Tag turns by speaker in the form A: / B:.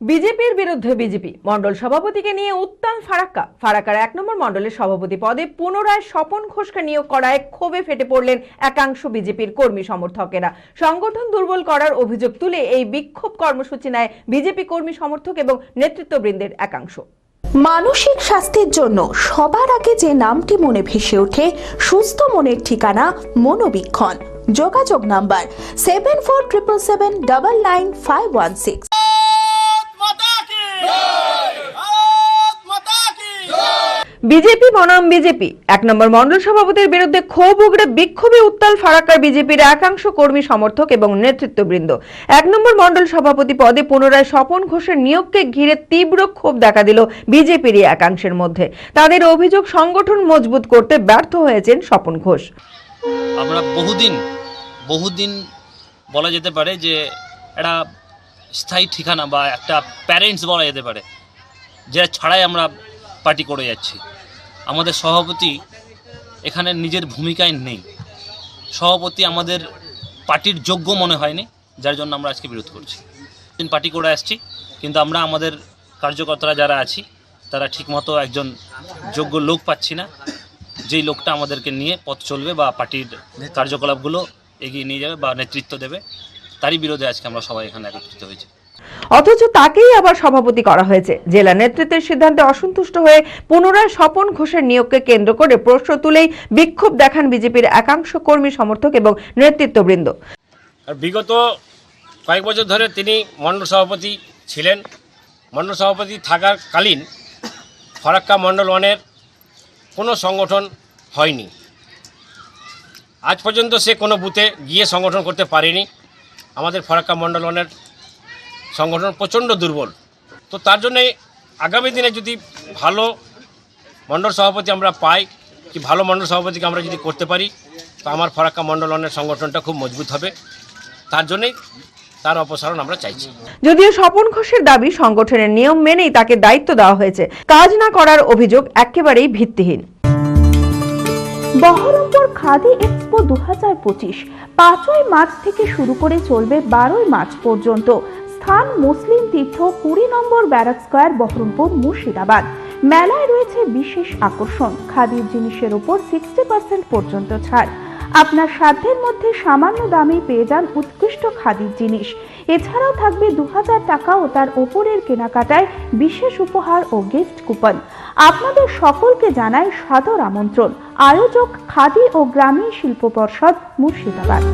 A: বিজেপির বিরুদ্ধে বিজেপি মণ্ডল সভাপতিকে নিয়ে উত্তাল ফারাক্কা। ফারাক্কার এক নম্বর মণ্ডলের সভাপতি পদে পুনরায় স্বপন ঘোষকে নিয়োগ করায় ক্ষোভে ফেটে পড়লেন একাংশ বিজেপির কর্মী সমর্থকেরা। সংগঠন দুর্বল করার অভিযোগ তুলে এই বিক্ষোভ কর্মসূচি নেয় বিজেপি কর্মী সমর্থক এবং নেতৃত্ববৃন্দের একাংশ।
B: মানসিক স্বাস্থ্যের জন্য সবার আগে যে নামটি মনে ভেসে ওঠে, সুস্থ মনের ঠিকানা মনোবীক্ষণ। যোগাযোগ number seven four triple seven double nine five one six
A: BJP, বনাম বিজেপি। এক নম্বর মণ্ডল সভাপতির বিরুদ্ধে ক্ষোভ উগড়ে বিক্ষোভে উত্তাল ফারাক্কার বিজেপির একাংশ কর্মী সমর্থক এবং নেতৃত্ববৃন্দ। এক নম্বর মণ্ডল সভাপতি পদে পুনরায় স্বপন ঘোষের নিয়োগকে ঘিরে তীব্র ক্ষোভ দেখা দিল বিজেপিরই একাংশের মধ্যে। তাদের অভিযোগ সংগঠন মজবুত করতে ব্যর্থ হয়েছেন স্বপন ঘোষ।
C: আমরা বহুদিন বহুদিন বলা যেতে পারে যে একটা স্থায়ী ঠিকানা বা একটা প্যারেন্টস বলা যেতে পারে, যেটা ছাড়াই আমরা পার্টি করে যাচ্ছি। আমাদের সভাপতি এখানে নিজের ভূমিকায় নেই। সভাপতি আমাদের পার্টির যোগ্য মনে হয়নি, যার জন্য আমরা আজকে বিরোধ করছি। দিন পার্টি করে আসছি, কিন্তু আমরা আমাদের কার্যকর্তারা যারা আছি, তারা ঠিকমতো একজন যোগ্য লোক পাচ্ছি না। যেই লোকটা আমাদেরকে নিয়ে পথ চলবে বা পার্টির কার্যকলাপগুলো এগিয়ে নিয়ে যাবে বা নেতৃত্ব দেবে, তারই বিরোধে আজকে আমরা সবাই এখানে একত্রিত হয়েছি।
A: অথচ তাকেই আবার সভাপতি করা হয়েছে। জেলা নেতৃত্বের সিদ্ধান্তে অসন্তুষ্ট হয়ে পুনরায় স্বপন ঘোষের নিয়োগকে কেন্দ্র করে প্রশ্ন তুলেই বিক্ষোভ দেখান বিজেপির একাংশ কর্মী সমর্থক এবং নেতৃত্ববৃন্দ।
D: বিগত কয়েক বছর ধরে তিনি মণ্ডল সভাপতি ছিলেন। মণ্ডল সভাপতি থাকাকালীন ফরাক্কা মণ্ডল ওয়ানের কোনো সংগঠন হয়নি। আজ পর্যন্ত সে কোনো বুথে গিয়ে সংগঠন করতে পারেনি। আমাদের ফরাক্কা মণ্ডল ওয়ানের সংগঠন প্রচণ্ড দুর্বল। তো তার জন্যে আগামী দিনে যদি ভালো মণ্ডল সভাপতি আমরা পাই কি ভালো মণ্ডল সভাপতিকে আমরা যদি করতে পারি তো আমার ফরাক্কা মণ্ডল ওয়ানের সংগঠনটা খুব মজবুত হবে। তার জন্যেই তার অপসারণ আমরা চাইছি।
A: যদিও স্বপন ঘোষের দাবি সংগঠনের নিয়ম মেনেই তাকে দায়িত্ব দেওয়া হয়েছে কাজ না করার অভিযোগ একেবারেই ভিত্তিহীন।
B: বহরমপুর খাদি এক্সপো দু হাজার পঁচিশ পাঁচই মার্চ থেকে শুরু করে চলবে বারোই মার্চ পর্যন্ত। স্থান মুসলিম তীর্থ কুড়ি নম্বর ব্যারাক স্কোয়ার বহরমপুর মুর্শিদাবাদ। মেলায় রয়েছে বিশেষ আকর্ষণ। খাদির জিনিসের উপর সিক্সটি পার্সেন্ট পর্যন্ত ছাড়। আপনার সাধ্যের মধ্যে সামান্য দামে পেয়ে যান উৎকৃষ্ট খাদির জিনিস। এছাড়াও থাকবে দু হাজার টাকা ও তার ওপরের কেনাকাটায় বিশেষ উপহার ও গিফট কুপন আপনাদের সকলকে জানাই সাদর আমন্ত্রণ। আয়োজক খাদি ও গ্রামীণ শিল্প পর্ষদ মুর্শিদাবাদ।